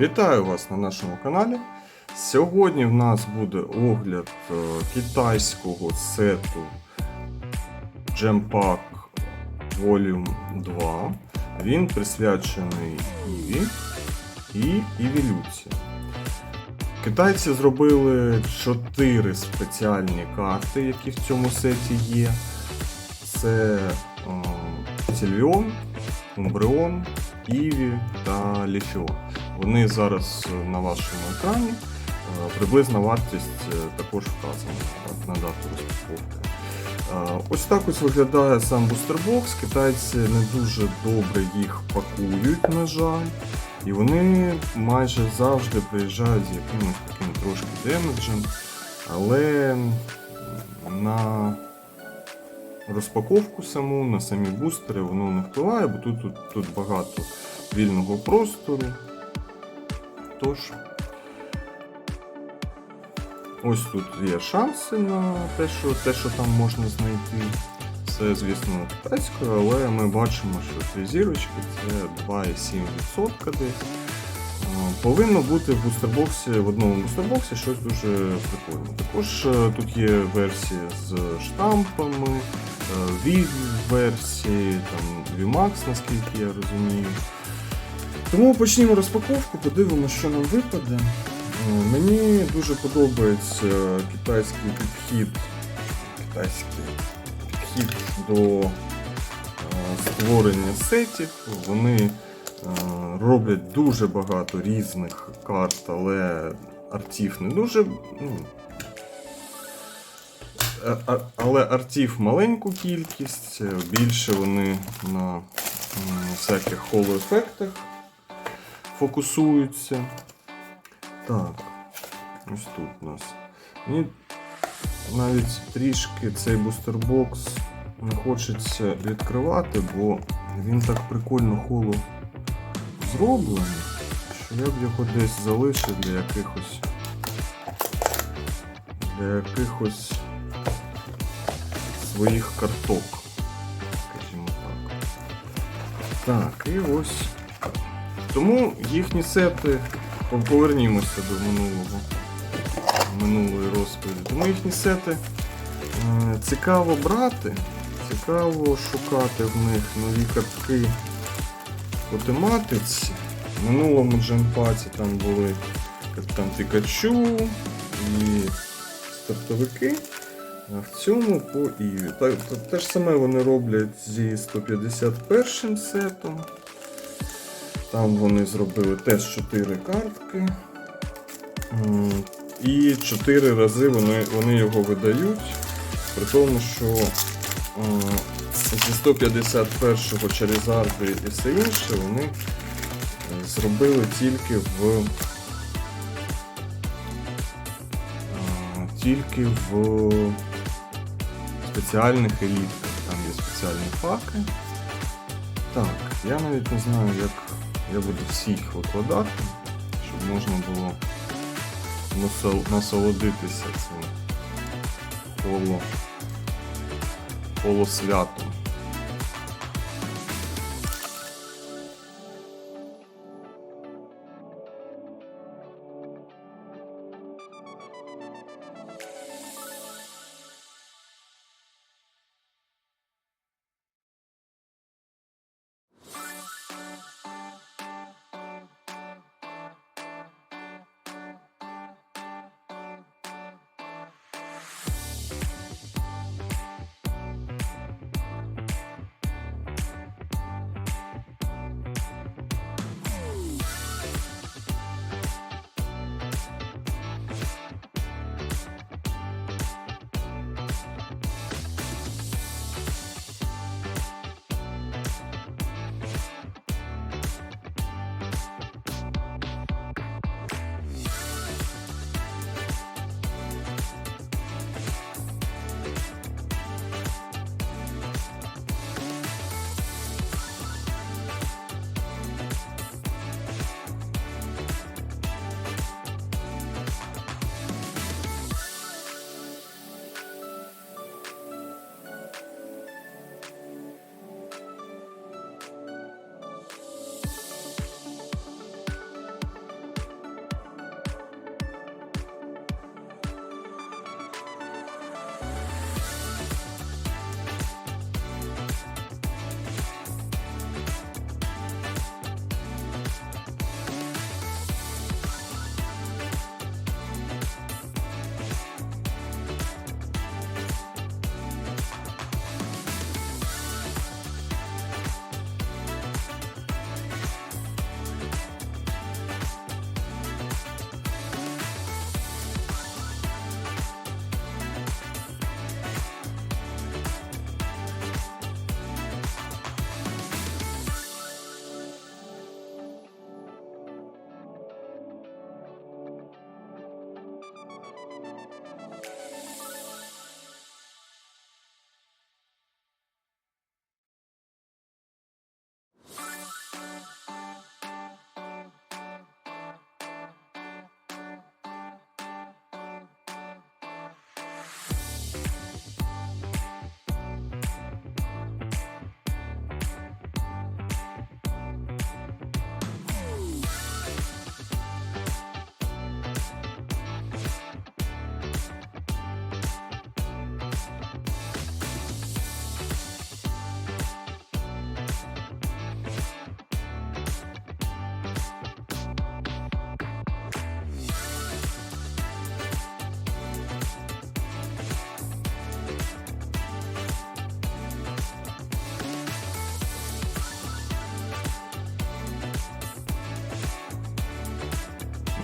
Вітаю вас на нашому каналі. Сьогодні в нас буде огляд е, китайського сету Gempack Volume 2. Він присвячений Іві і Іві Люці. Китайці зробили 4 спеціальні карти, які в цьому сеті є. Це Сільвіон, Умбреон, Іві та Ліфіон. Вони зараз на вашому екрані. Е, Приблизна вартість е, також вказана на дату розпаковки. Е, Ось так ось виглядає сам бустербокс. Китайці не дуже добре їх пакують, на жаль. І вони майже завжди приїжджають з якимось таким трошки демеджем. Але на розпаковку саму, на самі бустери воно не впливає, бо тут, тут, тут багато вільного простору. Тож, ось тут є шанси на те, що, те, що там можна знайти. Це, звісно, китайською, але ми бачимо, що дві зірочки це 2,7% десь. Е, Повинно бути в бустербоксі, в одному бустербоксі щось дуже прикольне. Також е, тут є версії з штампами, V-версії, там VMAX, наскільки я розумію. Тому почнімо розпаковку, подивимося, що нам випаде. Е, Мені дуже подобається китайський підхід, китайський підхід до е, створення сетів. Вони е, роблять дуже багато різних карт, але артів не дуже. Ну, але артів маленьку кількість, більше вони на всяких холоефектах фокусуються. Так, ось тут у нас. Мені навіть трішки цей бустербокс не хочеться відкривати, бо він так прикольно холо зроблений, що я б його десь залишив для якихось. Для якихось своїх карток. Скажімо так. Так, і ось. Тому їхні сети. Повернімося до минулого минулої розповіді. Тому їхні сети е, цікаво брати, цікаво шукати в них нові картки по тематиці. В минулому джемпаці там були Капітан Пікачу і стартовики. А в цьому по Іві. Те ж саме вони роблять зі 151 сетом. Там вони зробили теж 4 картки. І 4 рази вони, вони його видають. При тому, що зі 151-го Charizard і все інше вони е, зробили тільки в. е, Тільки в спеціальних елітках. Там є спеціальні паки. Так, я навіть не знаю, як я буду всіх викладати, щоб можна було насолодитися цим поло, полосвятом.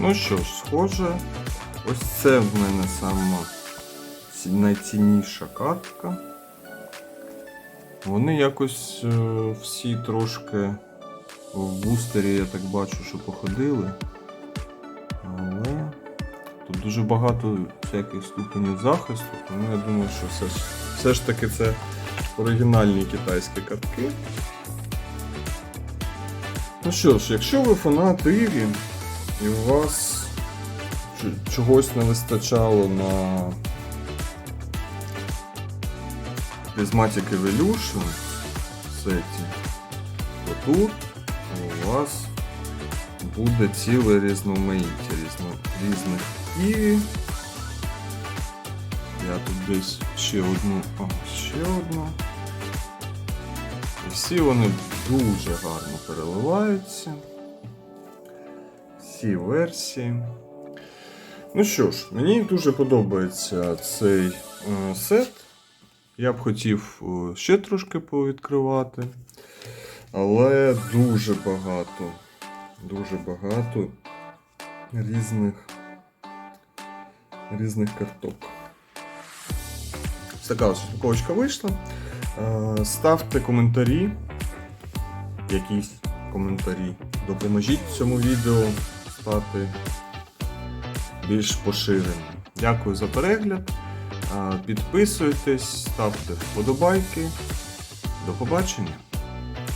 Ну що ж, схоже, ось це в мене сама найцінніша картка. Вони якось е, всі трошки в бустері, я так бачу, що походили. Але тут дуже багато всяких ступенів захисту, тому я думаю, що все ж, все ж таки це оригінальні китайські картки. Ну що ж, якщо ви фанат Іві і у вас чогось не вистачало на Prismatic Evolution сеті, то тут у вас буде ціле різноманіття різно, різних Іві. Я тут десь ще одну, а, ще одну. І всі вони дуже гарно переливаються. Всі версії. Ну що ж, мені дуже подобається цей е, сет. Я б хотів е, ще трошки повідкривати. Але дуже багато, дуже багато різних, різних карток. Ось така ось упаковочка вийшла. Е, Ставте коментарі, якісь коментарі. Допоможіть цьому відео стати більш поширеним. Дякую за перегляд. Підписуйтесь, ставте вподобайки. До побачення!